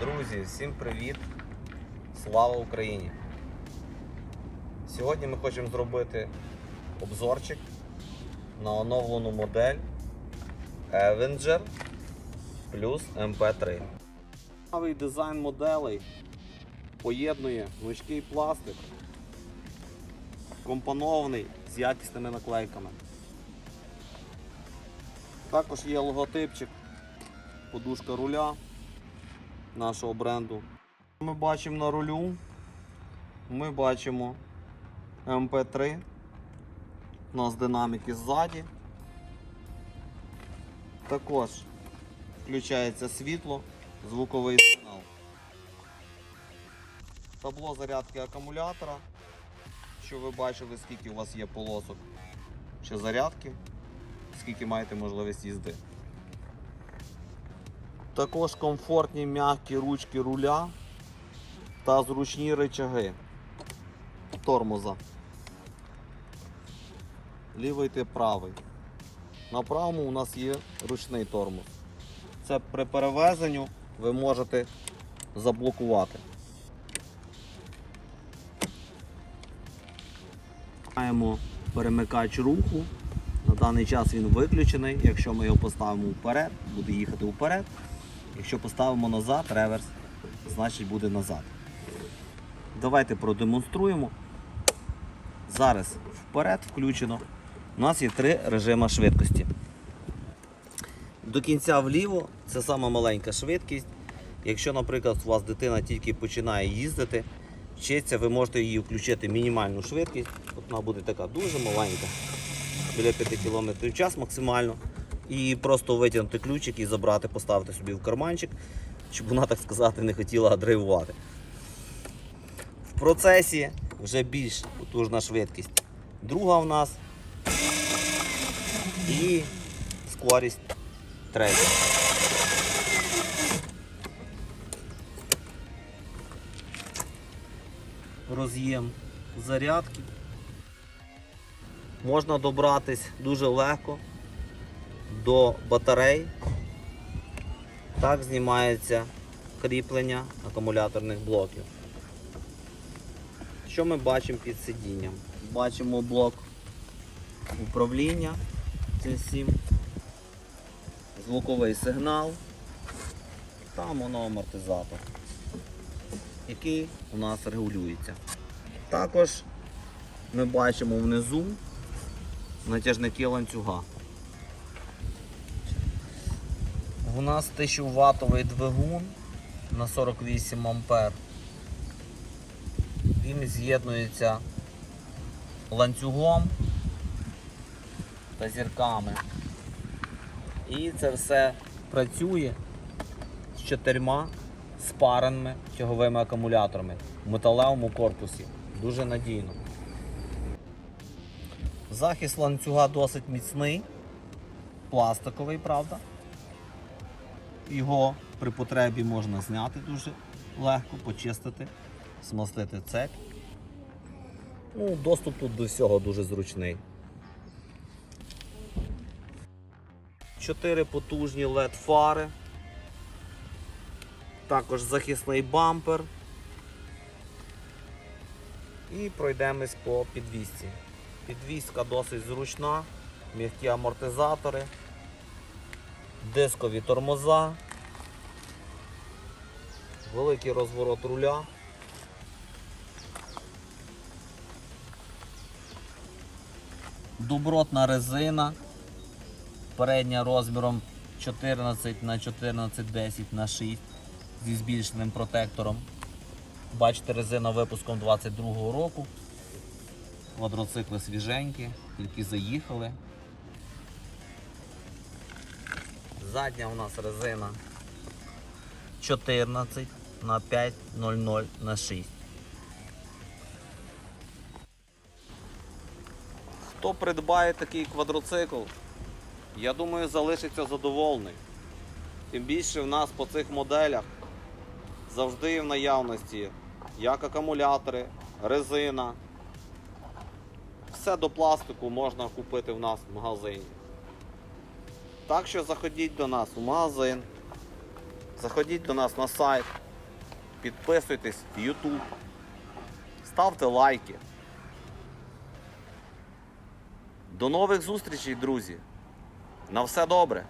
Друзі, всім привіт! Слава Україні! Сьогодні ми хочемо зробити обзорчик на оновлену модель Avenger плюс MP3. Новий дизайн моделей поєднує гнучкий пластик, компонований з якісними наклейками. Також є логотипчик, подушка руля нашого бренду. Ми бачимо на рулю, ми бачимо MP3, у нас динаміки ззаді. Також включається світло, звуковий сигнал. Табло зарядки акумулятора. Що ви бачили, скільки у вас є полосок ще зарядки, скільки маєте можливість їзди. Також комфортні м'які ручки руля та зручні рычаги тормоза. Лівий та правий. На правому у нас є ручний тормоз. Це при перевезенню ви можете заблокувати. Маємо перемикач руху. На даний час він виключений. Якщо ми його поставимо вперед, буде їхати вперед. Якщо поставимо назад, реверс, значить буде назад. Давайте продемонструємо. Зараз вперед включено. У нас є три режими швидкості. До кінця вліво це сама маленька швидкість. Якщо, наприклад, у вас дитина тільки починає їздити, вчиться, ви можете її включити мінімальну швидкість. От вона буде така дуже маленька, біля 5 км в час максимально. І просто витягнути ключик і забрати, поставити собі в карманчик, щоб вона, так сказати, не хотіла драйвувати. В процесі вже більш потужна швидкість. Друга в нас і скорість третя. Роз'єм зарядки. Можна добратись дуже легко до батарей. Так знімається кріплення акумуляторних блоків. Що ми бачимо під сидінням? Бачимо блок управління цим всім, звуковий сигнал та моноамортизатор, який у нас регулюється. Також ми бачимо внизу натяжники ланцюга. У нас 1000 ватовий двигун на 48 ампер. Він з'єднується ланцюгом та зірками. І це все працює з чотирма спареними тяговими акумуляторами в металевому корпусі. Дуже надійно. Захист ланцюга досить міцний, пластиковий, правда. Його при потребі можна зняти дуже легко, почистити, змастити цепь. Ну, доступ тут до всього дуже зручний. Чотири потужні LED фари. Також захисний бампер. І пройдемось по підвісці. Підвізка досить зручна, м'які амортизатори, дискові тормоза, великий розворот руля. Добротна резина, передня розміром 14 на 14-10 на 6 зі збільшеним протектором. Бачите, резина випуском 22-го року. Квадроцикли свіженькі, тільки заїхали. Задня у нас резина 14 на 5.00 на 6. Хто придбає такий квадроцикл, я думаю, залишиться задоволений. Тим більше в нас по цих моделях завжди в наявності як акумулятори, резина. Все до пластику можна купити в нас в магазині. Так що заходіть до нас у магазин, заходіть до нас на сайт підписуйтесь в YouTube, ставте лайки. До нових зустрічей, друзі. На все добре!